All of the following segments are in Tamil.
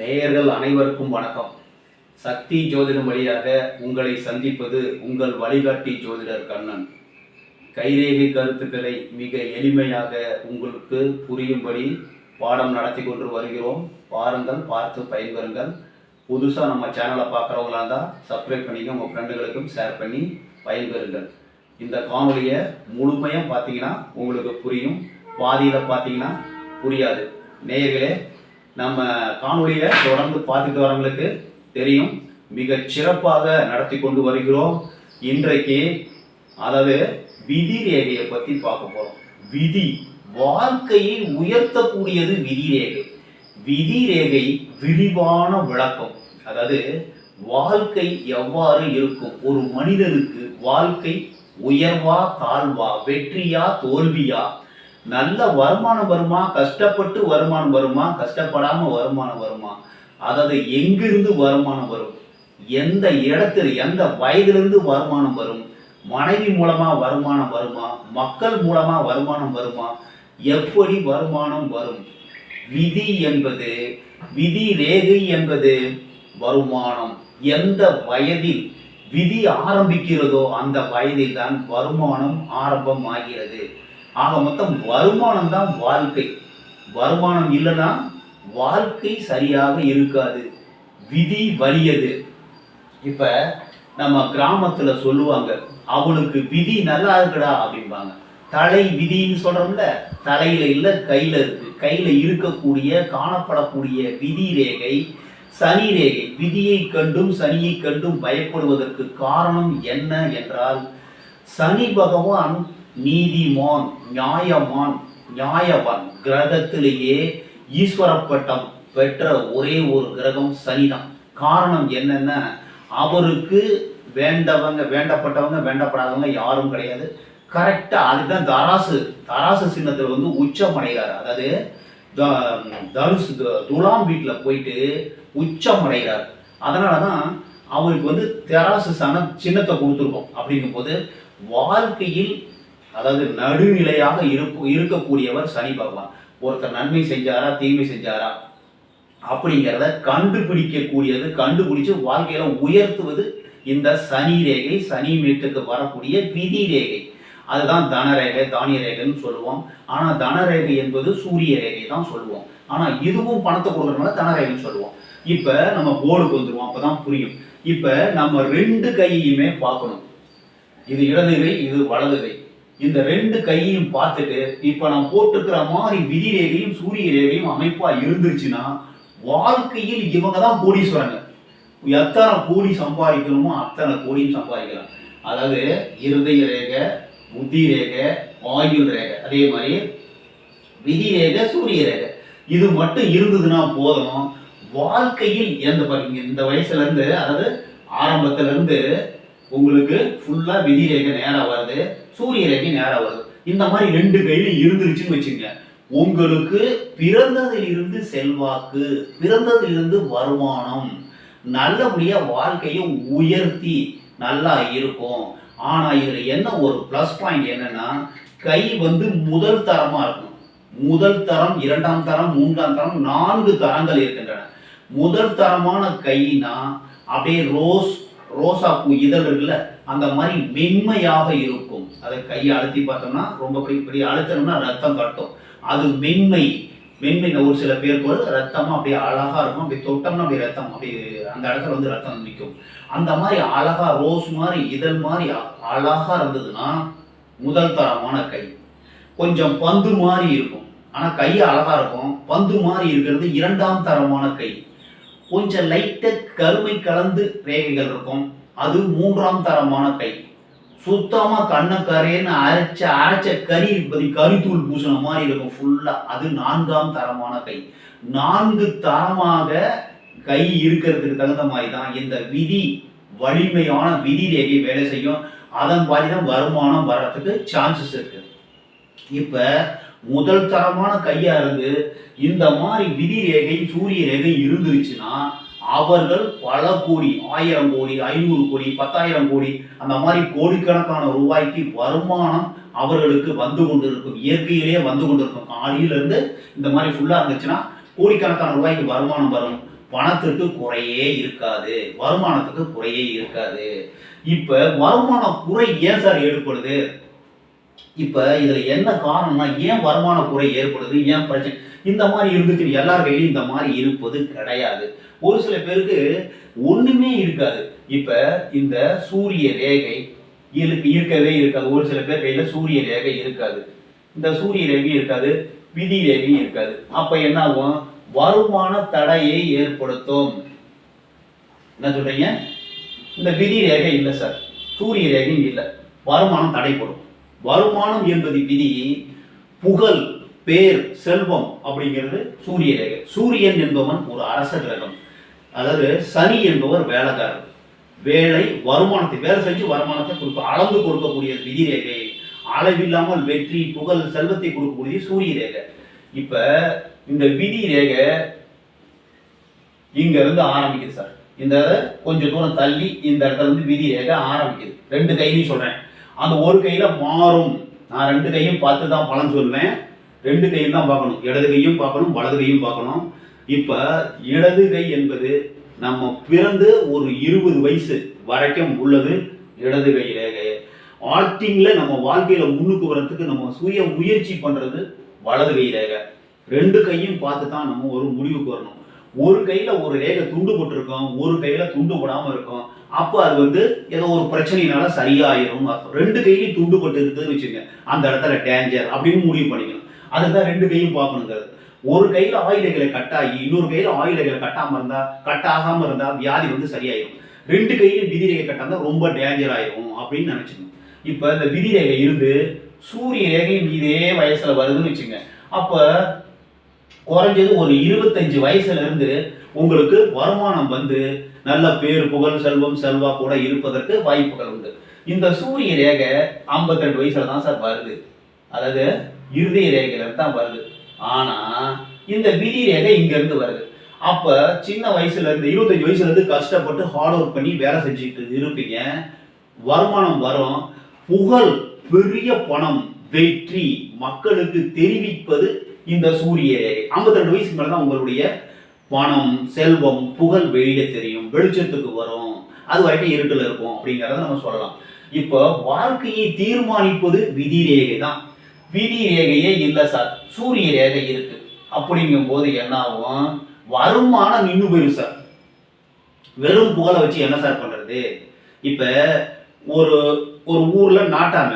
நேயர்கள் அனைவருக்கும் வணக்கம். சக்தி ஜோதிடம் வழியாக உங்களை சந்திப்பது உங்கள் வழிகாட்டி ஜோதிடர் கண்ணன். கைரேகை கருத்துக்களை மிக எளிமையாக உங்களுக்கு புரியும்படி பாடம் நடத்தி கொண்டு வருகிறோம். பாருங்கள் பார்த்து பயன்பெறுங்கள். புதுசாக நம்ம சேனலை பார்க்குறவங்களா இருந்தால் சப்ஸ்கிரைப் பண்ணிக்க உங்கள் ஃப்ரெண்டுகளுக்கும் ஷேர் பண்ணி பயன்பெறுங்கள். இந்த காணொலியை முழுமையாக பார்த்தீங்கன்னா உங்களுக்கு புரியும். பாதியில் பார்த்தீங்கன்னா புரியாது. நேயர்களே நம்ம காணொலியை தொடர்ந்து பார்த்துட்டு வரவங்களுக்கு தெரியும். மிக சிறப்பாக நடத்தி கொண்டு வருகிறோம். இன்றைக்கு அதாவது விதி ரேகையை பற்றி பார்க்க போகிறோம் விதி வாழ்க்கையை உயர்த்தக்கூடியது விதி ரேகை. விதி ரேகை விரிவான விளக்கம். அதாவது வாழ்க்கை எவ்வாறு இருக்கும்? ஒரு மனிதனுக்கு வாழ்க்கை உயர்வா தாழ்வா வெற்றியா தோல்வியா? நல்ல வருமானம் வருமா? கஷ்டப்பட்டு வருமானம் வருமா? கஷ்டப்படாம வருமானம் வருமா? அதாவது எங்கிருந்து வருமானம் வரும்? எந்த இடத்துல எந்த வயதிலிருந்து வருமானம் வரும்? மனைவி மூலமா வருமானம் வருமா? மக்கள் மூலமா வருமானம் வருமா? எப்படி வருமானம் வரும்? விதி என்பது விதி ரேகை என்பது வருமானம். எந்த வயதில் விதி ஆரம்பிக்கிறதோ அந்த வயதில் தான் வருமானம் ஆரம்பம் ஆகிறது ஆக மொத்தம் வருமானம் தான் வாழ்க்கை. வருமானம் இல்லைன்னா வாழ்க்கை சரியாக இருக்காது. விதி வலியது. இப்போ நம்ம கிராமத்தில் சொல்லுவாங்க அவளுக்கு விதி நல்லா இருக்குடா அப்படிம்பாங்க. தலை விதின்னு சொல்கிறோம்ல தலையில் இல்லை கையில் இருக்கு. கையில் இருக்கக்கூடிய காணப்படக்கூடிய விதி ரேகை சனி ரேகை. விதியை கண்டும் சனியை கண்டும் பயப்படுவதற்கு காரணம் என்ன என்றால் சனி பகவான் நீதிமான் நியாயமான் நியாயவான் கிரகத்திலேயே ஈஸ்வர பட்டம் பெற்ற ஒரே ஒரு கிரகம் சனிதான். காரணம் என்னென்ன அவருக்கு வேண்டவங்க வேண்டப்பட்டவங்க வேண்டப்படாதவங்க யாரும் கிடையாது. கரெக்டாக அதுதான் தராசு. தராசு சின்னத்தில் வந்து உச்சம் அடைகிறார். அதாவது த- துலாம் வீட்டில் போயிட்டு உச்சம் அடைகிறார். அதனால தான் அவருக்கு வந்து தராசு சன சின்னத்தை கொடுத்துருக்கோம். அப்படிங்கும்போது வாழ்க்கையில் அதாவது நடுநிலையாக இருப்பு இருக்கக்கூடியவர் சனி பகவான். ஒருத்தர் நன்மை செஞ்சாரா தீமை செஞ்சாரா? அப்படிங்கிறத கண்டுபிடிக்கக்கூடியது கண்டுபிடிச்சு வாழ்க்கையில உயர்த்துவது இந்த சனி ரேகை சனி மீட்டுக்கு வரக்கூடிய விதி ரேகை. அதுதான் தனரேகை தானிய ரேகைன்னு சொல்லுவோம். ஆனால் தனரேகை என்பது சூரிய ரேகை தான் சொல்லுவோம். ஆனால் இதுவும் பணத்தை கொடுக்குறதுனால தனரேகைன்னு சொல்லுவோம். இப்போ நம்ம போர்டுக்கு அப்போ தான் புரியும். இப்போ நம்ம ரெண்டு கையுமே பார்க்கணும். இது இடது கை இது வலது கை. இந்த ரெண்டு கையையும் பார்த்துட்டு இப்ப நான் போட்டுக்கிற மாதிரி விதி ரேகையும் சூரிய ரேகையும் அமைப்பா இருந்துச்சுன்னா வாழ்க்கையில் இவங்க தான் கோடீஸ்வரங்க. எத்தனை கோடி சம்பாதிக்கணுமோ அத்தனை கோடியும் சம்பாதிக்கலாம். அதாவது இருதய ரேகை புத்தி ரேகை ஆயுள் ரேகை. அதே மாதிரி விதி ரேகை சூரிய ரேகை. இது மட்டும் இருந்ததுன்னா போதும். வாழ்க்கையில் எந்த பாருங்க இந்த வயசுல இருந்து அதாவது ஆரம்பத்துல இருந்து உங்களுக்கு ஃபுல்லா விதி ரேகை நேரா வருது சூரிய ரேகை நேரா வருது. இந்த மாதிரி ரெண்டு கையிலும் இருந்துருச்சுன்னு வச்சுங்க. உங்களுக்கு பிறந்ததிலிருந்து செல்வாக்கு பிறந்ததிலிருந்து வருமானம் நல்லபடியா வாழ்க்கையை உயர்த்தி நல்லா இருக்கும். ஆனா இதுல என்ன ஒரு ப்ளஸ் பாயிண்ட் என்னன்னா கை வந்து முதல் தரமா இருக்கும் முதல் தரம் இரண்டாம் தரம் மூன்றாம் தரம் நான்கு தரங்கள் இருக்கின்றன. முதல் தரமான கைனா அப்படியே ரோஸ் ரோசா பூ இதழ் இருக்குல்ல அந்த மாதிரி மென்மையாக இருக்கும். அதை கையை அழுத்தி பார்த்தோம்னா ரொம்ப பெரிய பெரிய அழுத்தணும்னா ரத்தம் கட்டும். அது மென்மை மென்மை. ஒரு சில பேருக்கு ரத்தமாக அப்படியே அழகாக இருக்கும். அப்படி தொட்டோம்னா அப்படியே ரத்தம் அப்படி அந்த இடத்துல வந்து ரத்தம் நிற்கும். அந்த மாதிரி அழகா ரோஸ் மாதிரி இதழ் மாதிரி அழகாக இருந்ததுன்னா முதல் தரமான கை. கொஞ்சம் பந்து மாதிரி இருக்கும். ஆனால் கை அழகாக இருக்கும். பந்து மாதிரி இருக்கிறது இரண்டாம் தரமான கை. கொஞ்சம் லைட்டாக கருமை கலந்து ரேகைகள் இருக்கும். அது மூன்றாம் தரமான கை. சுத்தமாக கண்ணக்கரேன்னு அரைச்ச அரைச்ச கறி பதி கறித்தூள் பூசின மாதிரி இருக்கும் ஃபுல்லாக அது நான்காம் தரமான கை. நான்கு தரமாக கை இருக்கிறதுக்கு தகுந்த மாதிரி தான் இந்த விதி வலிமையான விதி ரேகை வேலை செய்யும். அதன் மாதிரி தான் வருமானம் வர்றதுக்கு சான்சஸ் இருக்குது இப்போ முதல் தரமான கையா இருந்து இந்த மாதிரி விதி ரேகை சூரிய ரேகை இருந்துச்சுன்னா அவர்கள் பல கோடி ஆயிரம் கோடி ஐநூறு கோடி பத்தாயிரம் கோடி அந்த மாதிரி கோடிக்கணக்கான ரூபாய்க்கு வருமானம் அவர்களுக்கு வந்து கொண்டிருக்கும். இயற்கையிலேயே வந்து கொண்டிருக்கும். காலையிலேருந்து இந்த மாதிரி ஃபுல்லாக இருந்துச்சுன்னா கோடிக்கணக்கான ரூபாய்க்கு வருமானம் வரும். பணத்துக்கு குறையே இருக்காது. வருமானத்துக்கு குறையே இருக்காது. இப்போ வருமான குறை ஏன் சார் ஏற்படுது? இப்ப இதுல என்ன காரணம்னா ஏன் வருமான குறை ஏற்படுது ஏன் பிரச்சனை? இந்த மாதிரி இருந்துச்சு எல்லார் கையிலும் இந்த மாதிரி இருப்பது கிடையாது. ஒரு சில பேருக்கு ஒண்ணுமே இருக்காது. இப்ப இந்த சூரிய ரேகை இருக்கவே இருக்காது. ஒரு சில பேர் கையில் சூரிய ரேகை இருக்காது. இந்த சூரிய ரேகை இருக்காது விதி ரேகை இருக்காது. அப்போ என்ன ஆகும் வருமான தடையை ஏற்படுத்தும். என்ன சொல்றீங்க? இந்த விதி ரேகை இல்லை சார். சூரிய ரேகையும் இல்லை. வருமானம் தடைப்படும். வருமானம் என்பது விதி புகழ் பேர் செல்வம் அப்படிங்கிறது சூரிய ரேகை சூரியன் என்பவன் ஒரு அரச கிரகம். அதாவது சனி என்பவர் வேலைக்காரர். வேலை வருமானத்தை வேலை செஞ்சு வருமானத்தை கொடுக்க அளந்து கொடுக்கக்கூடிய விதி ரேகை அளவில்லாமல் வெற்றி புகழ் செல்வத்தை கொடுக்கக்கூடிய சூரிய ரேகை இப்ப இந்த விதி ரேகை இங்க இருந்து ஆரம்பிக்குது சார். இந்த கொஞ்சம் தூரம் தள்ளி இந்த இடத்துல இருந்து விதி ரேகை ஆரம்பிக்குது. ரெண்டு கைலையும் சொல்றேன். அந்த ஒரு கையில் மாறும். நான் ரெண்டு கையும் பார்த்து தான் பலன் சொல்வேன். ரெண்டு கையும் தான் பார்க்கணும். இடது கையும் பார்க்கணும் வலது கையும் பார்க்கணும். இப்போ இடது கை என்பது நம்ம பிறந்து ஒரு இருபது வயசு வரைக்கும் உள்ளது இடது கை ரேகை நம்ம வாழ்க்கையில் முன்னுக்கு வர்றதுக்கு நம்ம சுய முயற்சி பண்ணுறது வலது கை ரேகை ரெண்டு கையும் பார்த்து தான் நம்ம ஒரு முடிவுக்கு வரணும். ஒரு கையில ஒரு ரேகை துண்டு போட்டிருக்கோம் ஒரு கையில துண்டு போடாம இருக்கும். அப்போ அது வந்து ஏதோ ஒரு பிரச்சனையினால சரியாயிரும். அர்த்தம் ரெண்டு கையிலையும் துண்டு போட்டு இருக்குதுன்னு வச்சுங்க அந்த இடத்துல டேஞ்சர் அப்படின்னு முடிவு பண்ணிக்கணும். அதுதான் ரெண்டு கையும் பார்க்கணுங்கிறது ஒரு கையில ஆயுதங்களை கட்டாகி இன்னொரு கையில ஆயுதங்களை கட்டாம இருந்தா கட்டாகாம இருந்தா வியாதி வந்து சரியாயிடும் ரெண்டு கையிலும் விதிரேகை கட்டாந்தா ரொம்ப டேஞ்சர் ஆயிரும் அப்படின்னு நினைச்சுக்கணும். இப்ப இந்த விதிரேகை இருந்து சூரிய ரேகையும் இதே வயசுல வருதுன்னு வச்சுங்க அப்போ குறைஞ்சது ஒரு இருபத்தஞ்சு வயசுல இருந்து உங்களுக்கு வருமானம் வந்து நல்ல பேர் புகழ் செல்வம் செல்வா கூட இருப்பதற்கு வாய்ப்புகள் உண்டு. இந்த சூரிய ரேகை 52 ரெண்டு வயசுல தான் சார் வருது. அதாவது இருதய ரேகையில தான் வருது. ஆனா இந்த விதி ரேகை இங்க இருந்து வருது. அப்ப சின்ன வயசுல இருந்து இருபத்தஞ்சு வயசுல இருந்து கஷ்டப்பட்டு ஹார்ட் ஒர்க் பண்ணி வேலை செஞ்சுட்டு இருப்பீங்க. வருமானம் வரும். புகழ் பெரிய பணம் வெற்றி மக்களுக்கு தெரிவிப்பது இந்த சூரிய ஐம்பத்தி ரெண்டு வயசுக்கு மேல தான் உங்களுடைய பணம் செல்வம் புகழ் வெளியில தெரியும். வெளிச்சத்துக்கு வரும். அது வரைக்கும் இருட்டில் இருக்கும் அப்படிங்கிறத நம்ம சொல்லலாம். இப்போ வாழ்க்கையை தீர்மானிப்பது விதி ரேகை தான் விதி ரேகையே இல்லை சார். சூரிய ரேகை இருக்கு. அப்படிங்கும்போது என்ன ஆகும் வருமானம் நின்று போயிடும் சார். வெறும் புகழை வச்சு என்ன சார் பண்றது? இப்ப ஒரு ஒரு ஊர்ல நாட்டாம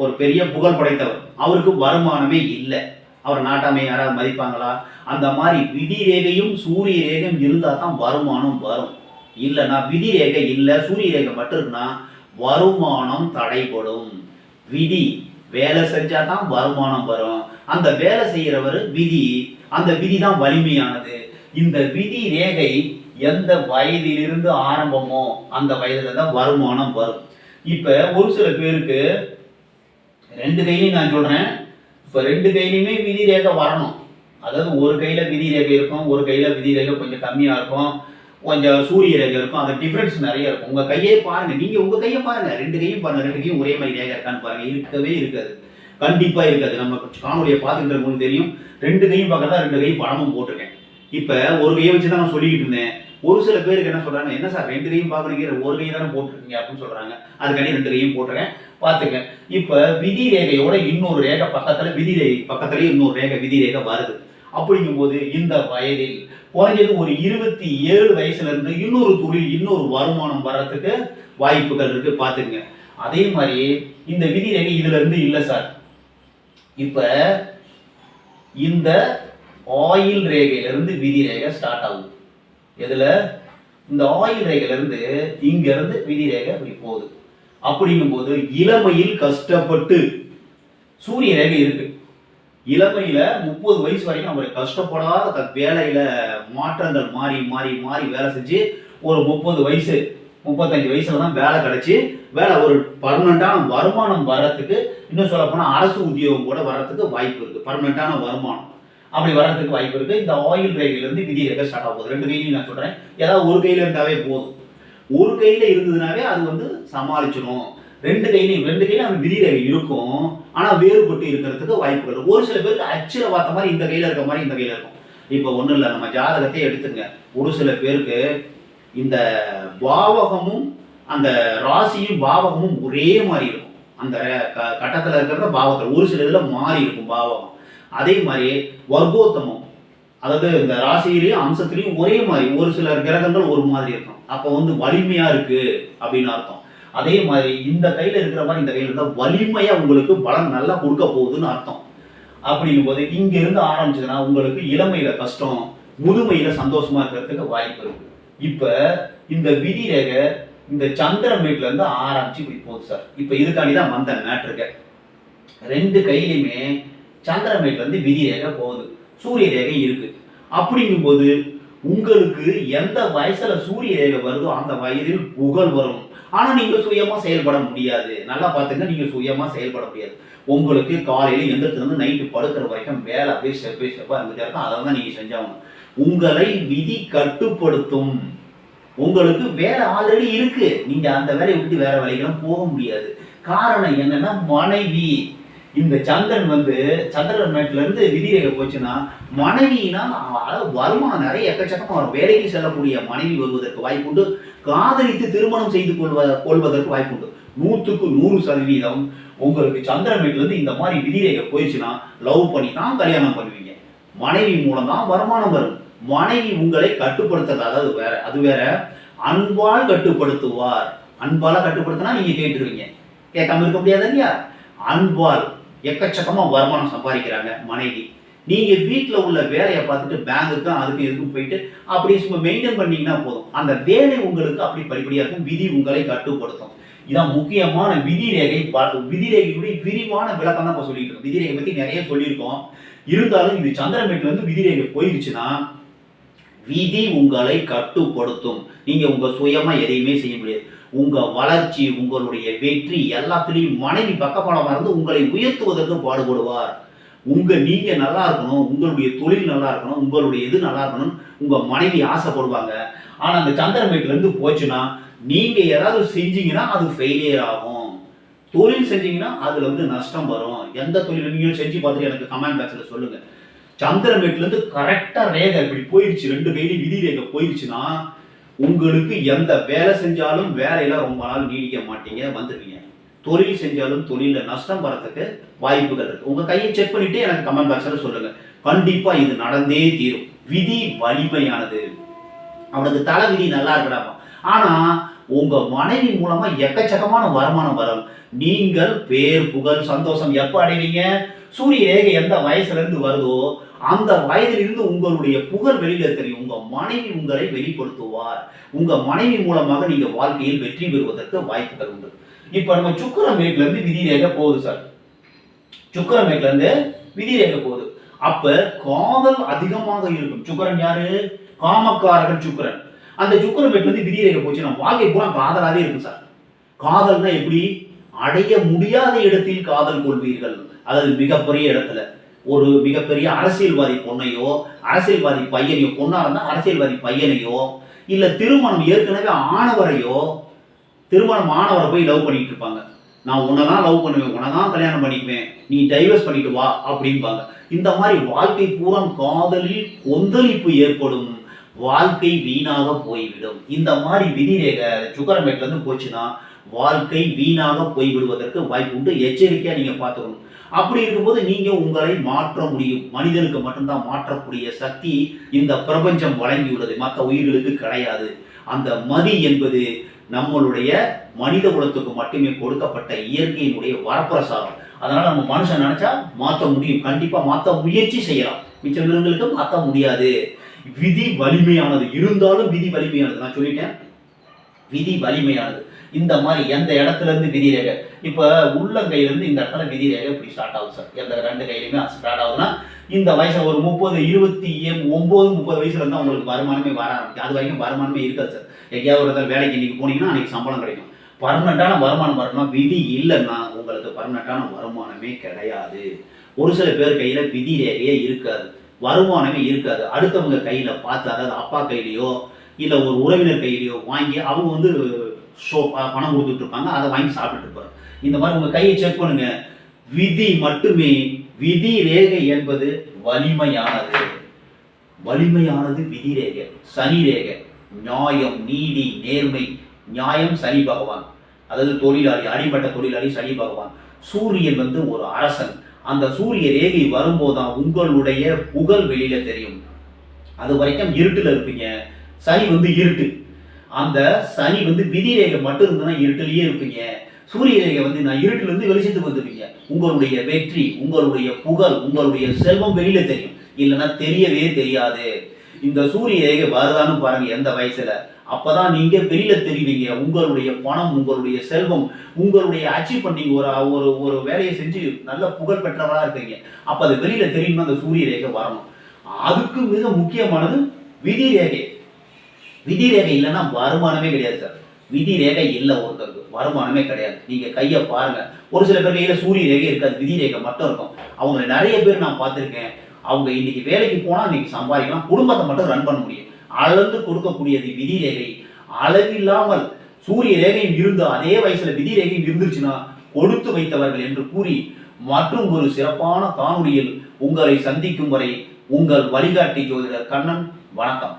ஒரு பெரிய புகழ் படைத்தவர். அவருக்கு வருமானமே இல்லை. அவர் நாட்டாமை யாராவது மதிப்பாங்களா? அந்த மாதிரி விதி ரேகையும் சூரிய ரேகையும் இருந்தால் தான் வருமானம் வரும். இல்லைன்னா விதி ரேகை இல்லை சூரிய ரேகை மட்டும் இருக்குன்னா வருமானம் தடைபடும். விதி வேலை செஞ்சா தான் வருமானம் வரும். அந்த வேலை செய்கிறவர் விதி. அந்த விதி தான் வலிமையானது. இந்த விதி ரேகை எந்த வயதிலிருந்து ஆரம்பமோ அந்த வயதுல தான் வருமானம் வரும். இப்போ ஒரு சில பேருக்கு ரெண்டு கையிலையும் நான் சொல்கிறேன் இப்போ ரெண்டு கையிலையுமே விதி ரேகை வரணும். அதாவது ஒரு கையில் விதி ரேகை இருக்கும் ஒரு கையில் விதி ரேகை கொஞ்சம் கம்மியாக இருக்கும் கொஞ்சம் சூரிய ரேகை இருக்கும். அந்த டிஃப்ரென்ஸ் நிறைய இருக்கும். உங்கள் கையே பாருங்கள் நீங்கள் உங்கள் கையை பாருங்கள் ரெண்டு கையும் பாருங்க. ரெண்டு கையும் ஒரே மாதிரி ரேகை இருக்கான்னு பாருங்க. இருக்கவே இருக்காது. கண்டிப்பாக இருக்காது. நம்ம காணொலியை பார்த்துட்டு உங்களுக்கு தெரியும். ரெண்டு கையும் பார்க்கறதா ரெண்டு கையும் பணமும் போட்டிருக்கேன். இப்போ ஒரு கையை வச்சு தான் நான் சொல்லிக்கிட்டு இருந்தேன். ஒரு சில பேருக்கு என்ன சொல்றாங்க என்ன சார் ரெண்டு கையும் பார்க்குறீங்க? ஒரு கை தானே போட்டிருக்கீங்க? அப்படின்னு சொல்றாங்க. அதுக்காண்டி ரெண்டு கையும் போட்டுறேன் பார்த்துங்க. இப்போ விதி ரேகையோட இன்னொரு ரேகை பக்கத்தில் விதி ரேகை பக்கத்துலேயே இன்னொரு ரேகை விதி ரேகை வருது. அப்படிங்கும்போது இந்த வயதில் குறைஞ்சது ஒரு இருபத்தி ஏழு வயசுல இருந்து இன்னொரு தொழில் இன்னொரு வருமானம் வர்றதுக்கு வாய்ப்புகள் இருக்கு பார்த்துங்க. அதே மாதிரி இந்த விதி ரேகை இதுல இருந்து இல்லை சார். இப்ப இந்த ஆயில் ரேகையில இருந்து விதி ரேகை ஸ்டார்ட் ஆகுது. எதுல? இந்த ஆயில் ரேகையில இருந்து இங்க இருந்து விதி ரேகை இப்படி போகுது. அப்படிங்கும்போது இளமையில் கஷ்டப்பட்டு சூரிய ரேகை இருக்கு. இளமையில முப்பது வயசு வரைக்கும் அவர் கஷ்டப்படாத த- வேலையில மாற்றங்கள் மாறி மாறி மாறி வேலை செஞ்சு ஒரு முப்பது வயசு முப்பத்தஞ்சு வயசுல தான் வேலை கிடைச்சி வேலை ஒரு பர்மனண்டான வருமானம் வர்றதுக்கு இன்னும் சொல்ல போனால் அரசு உத்தியோகம் கூட வர்றதுக்கு வாய்ப்பு இருக்கு. பர்மனண்டான வருமானம். அப்படி வர்றதுக்கு வாய்ப்பு இருக்கு. இந்த ஆயில் ரேகையில இருந்து விதி ரேகை ஸ்டார்ட் ஆகுது ரெண்டு கையிலையும் நான் சொல்றேன். ஏதாவது ஒரு கையில இருந்தாவே போதும். ஒரு கையில இருந்ததுனாவே அது வந்து சமாளிச்சிடும் ரெண்டு கையிலையும் ரெண்டு கையில அந்த விதி இருக்கும். ஆனா வேறுபட்டு இருக்கிறதுக்கு வாய்ப்புகள் ஒரு சில பேருக்கு அச்சில் பார்த்த மாதிரி இந்த கையில இருக்க மாதிரி இந்த கையில இருக்கும். இப்போ ஒன்றும் இல்லை நம்ம ஜாதகத்தை எடுத்துங்க ஒரு சில பேருக்கு இந்த பாவகமும் அந்த ராசியும் பாவகமும் ஒரே மாதிரி இருக்கும். அந்த க- கட்டத்துல இருக்கிறத பாவத்தில் ஒரு சில இதுல மாறி இருக்கும் பாவகம். அதே மாதிரி வர்க்கோத்தமம். அதாவது இந்த ராசியிலையும் அம்சத்திலையும் ஒரே மாதிரி ஒரு சில கிரகங்கள் ஒரு மாதிரி இருக்கும். அப்போ வந்து வலிமையா இருக்கு அப்படின்னு அர்த்தம். அதே மாதிரி இந்த கையில இருக்கிற மாதிரி இந்த கையில இருந்தால் வலிமையா உங்களுக்கு பலன் நல்லா கொடுக்க போகுதுன்னு அர்த்தம். அப்படிங்கும் போது இங்க இருந்து ஆரம்பிச்சதுன்னா உங்களுக்கு இளமையில கஷ்டம் முதுமையில சந்தோஷமா இருக்கிறதுக்கு வாய்ப்பு இருக்கு. இப்ப இந்த விதி ரேகை இந்த சந்திரமேட்ல இருந்து ஆரம்பிச்சு இப்படி போகுது சார். இப்ப இதுக்காண்டி தான் வந்தேன் மேட்ருக்க. ரெண்டு கையிலுமே சந்திரமேட்ல இருந்து விதி ரேகை போகுது. சூரிய ரேகை இருக்கு. அப்படிங்கும்போது உங்களுக்கு எந்த வயசுல சூரிய ரேகை வருதோ அந்த வயதில் புகழ் வரும். ஆனா நீங்க சுயமா செயல்பட முடியாது. நல்லா பாத்துங்க நீங்க சுயமா செயல்பட முடியாது. உங்களுக்கு காலையில எந்திரத்துல இருந்து நைட்டு படுக்கிற வரைக்கும் வேலை அப்படியே ஸ்டெப் பை ஸ்டெப்பா இருந்துட்டே இருக்கும். அதை தான் நீங்க செஞ்சாகணும். உங்களை விதி கட்டுப்படுத்தும். உங்களுக்கு வேலை ஆல்ரெடி இருக்கு. நீங்க அந்த வேலையை விட்டு வேற வேலைக்கெல்லாம் போக முடியாது. காரணம் என்னன்னா மனைவி. இந்த சந்திரன் வந்து சந்திரன் மேட்ல இருந்து விதிரேகை போச்சுன்னா மனைவினா வருமானம் நிறைய எக்கச்சக்கமாக வரும். வேலைக்கு செல்லக்கூடிய மனைவி வருவதற்கு வாய்ப்புண்டு. காதலித்து திருமணம் செய்து கொள்வ கொள்வதற்கு வாய்ப்புண்டு. நூற்றுக்கு நூறு சதவீதம் உங்களுக்கு சந்திரன் வீட்டில் இருந்து இந்த மாதிரி விதிரேகை போயிடுச்சுன்னா லவ் பண்ணி தான் கல்யாணம் பண்ணுவீங்க. மனைவி மூலம் தான் வருமானம் வரும். மனைவி உங்களை கட்டுப்படுத்துறது அதாவது வேற அது வேற அன்பால் கட்டுப்படுத்துவார். அன்பால கட்டுப்படுத்தினா நீங்க கேட்டுருவீங்க. கேட்காம இருக்க முடியாது இல்லையா? அன்பால். எக்கச்சக்கமாக வருமானம் சம்பாதிக்கிறாங்க மனைவி. நீங்கள் வீட்டில் உள்ள வேலையை பார்த்துட்டு பேங்குக்கு அதுக்கு இதுக்கும் போயிட்டு அப்படி சும்மா மெயின்டைன் பண்ணீங்கன்னா போதும். அந்த வேலை உங்களுக்கு அப்படி படிப்படியாக இருக்கும் விதி உங்களை கட்டுப்படுத்தும். இதான் முக்கியமான விதி ரேகை பார்த்து விதி ரேகையுடைய விரிவான விளக்கம் தான் இப்போ சொல்லிட்டு இருக்கோம். விதி ரேகை நிறைய சொல்லியிருக்கோம். இருந்தாலும் இது சந்திரமேட்டில் வந்து விதி ரேகை விதி உங்களை கட்டுப்படுத்தும். நீங்கள் உங்கள் சுயமாக எதையுமே செய்ய முடியாது. உங்கள் வளர்ச்சி உங்களுடைய வெற்றி எல்லாத்துலேயும் மனைவி பக்கபலமா இருந்து உங்களை உயர்த்துவதற்கு பாடுபடுவார். உங்கள் நீங்கள் நல்லா இருக்கணும் உங்களுடைய தொழில் நல்லா இருக்கணும் உங்களுடைய இது நல்லா இருக்கணும் உங்கள் மனைவி ஆசைப்படுவாங்க. ஆனால் அந்த சந்திரமேட்ல இருந்து போச்சுன்னா நீங்கள் ஏதாவது செஞ்சீங்கன்னா அது ஃபெயிலியர் ஆகும். தொழில் செஞ்சீங்கன்னா அதில் வந்து நஷ்டம் வரும். எந்த தொழில் நீங்களும் செஞ்சு பார்த்துட்டு எனக்கு கமெண்ட் பாக்ஸில் சொல்லுங்கள் சந்திரமேட்ல கரெக்டாக ரேகை இப்படி போயிடுச்சு ரெண்டு கையிலையும் விதி ரேகை போயிடுச்சுன்னா உங்களுக்கு எந்த வேலை செஞ்சாலும் வேலையில ரொம்ப நாள் நீடிக்க மாட்டீங்க வந்துடுவீங்க தொழில் செஞ்சாலும் தொழிலில் நஷ்டம் வரத்துக்கு வாய்ப்புகள் இருக்கு. உங்க கையை செக் பண்ணிட்டு எனக்கு கமெண்ட் பாக்ஸில் சொல்லுங்க. கண்டிப்பா இது நடந்தே தீரும். விதி வலிமையானது. அவனுக்கு தலை விதி நல்லா இருக்கடாமா? ஆனா உங்க மனைவி மூலமா எக்கச்சக்கமான வருமானம் வரும். நீங்கள் பேர் புகழ் சந்தோஷம் எப்போ அடைவீங்க? சூரிய ரேகை எந்த வயசுல இருந்து வருதோ அந்த வயதிலிருந்து உங்களுடைய புகழ் வெளியில தெரியும். உங்க மனைவி உங்களை வெளிப்படுத்துவார். உங்க மனைவி மூலமாக நீங்க வாழ்க்கையில் வெற்றி பெறுவதற்கு வாய்ப்புகள் உண்டு. இப்ப நம்ம சுக்கரமேட்ல இருந்து விதி போகுது சார் சுக்கரமேட்ல இருந்து விதி போகுது. அப்ப காதல் அதிகமாக இருக்கும். சுக்கரன் யாரு? காமக்காரகன் சுக்கரன். அந்த சுக்கரமேட்ல இருந்து விதி போச்சு. நம்ம வாழ்க்கை பூரா காதலாவே இருக்கும் சார் காதல்னா எப்படி? அடைய முடியாத இடத்தில் காதல் கொள்வீர்கள். அதாவது மிகப்பெரிய இடத்துல. ஒரு மிகப்பெரிய அரசியல்வாதி பொண்ணையோ அரசியல்வாதி பையனையோ பொண்ணாக இருந்தால் அரசியல்வாதி பையனையோ இல்லை திருமணம் ஏற்கனவே ஆனவரையோ திருமணம் ஆனவரை போய் லவ் பண்ணிட்டு இருப்பாங்க. நான் உன்னை தான் லவ் பண்ணுவேன் உன்னை தான் கல்யாணம் பண்ணிக்குவேன் நீ டைவர்ஸ் பண்ணிட்டு வா அப்படிம்பாங்க. இந்த மாதிரி வாழ்க்கை பூரம் காதலில் கொந்தளிப்பு ஏற்படும். வாழ்க்கை வீணாக போய்விடும். இந்த மாதிரி விதிரேகை சுக்கரமேட்லேருந்து போச்சுன்னா வாழ்க்கை வீணாக போய்விடுவதற்கு வாய்ப்பு உண்டு. எச்சரிக்கையாக நீங்கள் பார்த்துக்கணும். அப்படி இருக்கும்போது நீங்க உங்களை மாற்ற முடியும். மனிதனுக்கு மட்டும்தான் மாற்றக்கூடிய சக்தி இந்த பிரபஞ்சம் வழங்கியுள்ளது. மற்ற உயிர்களுக்கு கிடையாது. அந்த மதி என்பது நம்மளுடைய மனித குலத்துக்கு மட்டுமே கொடுக்கப்பட்ட இயற்கையினுடைய வரப்பிரசாதம். அதனால நம்ம மனுஷன் நினைச்சா மாற்ற முடியும். கண்டிப்பா மாற்ற முயற்சி செய்யலாம். மிச்ச மிருகங்களுக்கு மாற்ற முடியாது. விதி வலிமையானது. இருந்தாலும் விதி வலிமையானது. நான் சொல்லிட்டேன். விதி வலிமையானது. இந்த மாதிரி எந்த இடத்துல இருந்து விதி ரேகை? இப்ப உள்ளங்கையில இருந்து இந்த இடத்துல விதி ரேகை இப்படி ஸ்டார்ட் ஆகுது சார் எந்த ரெண்டு கையிலுமே ஸ்டார்ட் ஆகுதுன்னா இந்த வயசுல ஒரு முப்பது இருபத்தி ஏ- ஒன்பது முப்பது வயசுல இருந்தா உங்களுக்கு வருமானமே வர ஆரம்பிக்கும். அது வரைக்கும் வருமானமே இருக்காது சார் எங்கேயாவது ஒரு இடத்துல வேலைக்கு இன்னைக்கு போனீங்கன்னா அன்னைக்கு சம்பளம் கிடைக்கும். பர்மனண்டான வருமானம் வரணும் விதி இல்லைன்னா உங்களுக்கு பர்மனண்டான வருமானமே கிடையாது. ஒரு சில பேர் கையில விதி ரேகையே இருக்காது. வருமானமே இருக்காது. அடுத்தவங்க கையில பார்த்து அதாவது அப்பா கையிலையோ இல்லை ஒரு உறவினர் கையிலையோ வாங்கி அவங்க வந்து ஷோ பணம் கொடுத்துட்டு இருப்பாங்க அதை வாங்கி சாப்பிட்டுட்டு இருப்பாங்க இந்த மாதிரி உங்கள் கையை செக் பண்ணுங்க. விதி மட்டுமே விதி ரேகை என்பது வலிமையானது. வலிமையானது விதி ரேகை சனி ரேகை. நியாயம் நீதி நேர்மை. நியாயம் சனி பகவான். அதாவது தொழிலாளி அடிமட்ட தொழிலாளி சனி பகவான். சூரியன் வந்து ஒரு அரசன். அந்த சூரிய ரேகை வரும்போதுதான் உங்களுடைய புகழ் வெளியில தெரியும். அது வரைக்கும் இருட்டில் இருப்பீங்க. சனி வந்து இருட்டு. அந்த சனி வந்து விதி ரேகை மட்டும் இருந்ததுன்னா இருட்டிலேயே இருப்பீங்க. சூரிய ரேகை வந்து நான் இருட்டிலிருந்து வெளிச்சத்துக்கு வந்துருவீங்க. உங்களுடைய வெற்றி உங்களுடைய புகழ் உங்களுடைய செல்வம் வெளியில தெரியும். இல்லைன்னா தெரியவே தெரியாது. இந்த சூரிய ரேகை வருதான்னு பாருங்க எந்த வயசுல. அப்பதான் நீங்க வெளியில தெரிவிங்க. உங்களுடைய பணம் உங்களுடைய செல்வம் உங்களுடைய அச்சீவ் நீங்க ஒரு ஒரு ஒரு வேலையை செஞ்சு நல்ல புகழ் பெற்றவராக இருக்கீங்க அப்ப அது வெளியில தெரியுமா அந்த சூரிய ரேகை வரணும்? அதுக்கு மிக முக்கியமானது விதி ரேகை விதி ரேகை இல்லைன்னா வருமானமே கிடையாது சார். விதி ரேகை இல்லை ஒருத்தருக்கு. வருமானமே கிடையாது. நீங்கள் கையை பாருங்கள் ஒரு சில பேர் கையில் சூரிய ரேகை இருக்காது. விதி ரேகை மட்டும் இருக்கும். அவங்க நிறைய பேர் நான் பார்த்துருக்கேன். அவங்க இன்னைக்கு வேலைக்கு போனால் இன்னைக்கு சம்பாதிக்கலாம். குடும்பத்தை மட்டும் ரன் பண்ண முடியும். அளந்து கொடுக்கக்கூடியது விதி ரேகை அளவில்லாமல் சூரிய ரேகையும் இருந்து அதே வயசுல விதி ரேகையும் இருந்துச்சுன்னா கொடுத்து வைத்தவர்கள் என்று கூறி மற்றும் ஒரு சிறப்பான காணொளியில் உங்களை சந்திக்கும் வரை உங்கள் வழிகாட்டி ஜோதிடர் கண்ணன் வணக்கம்.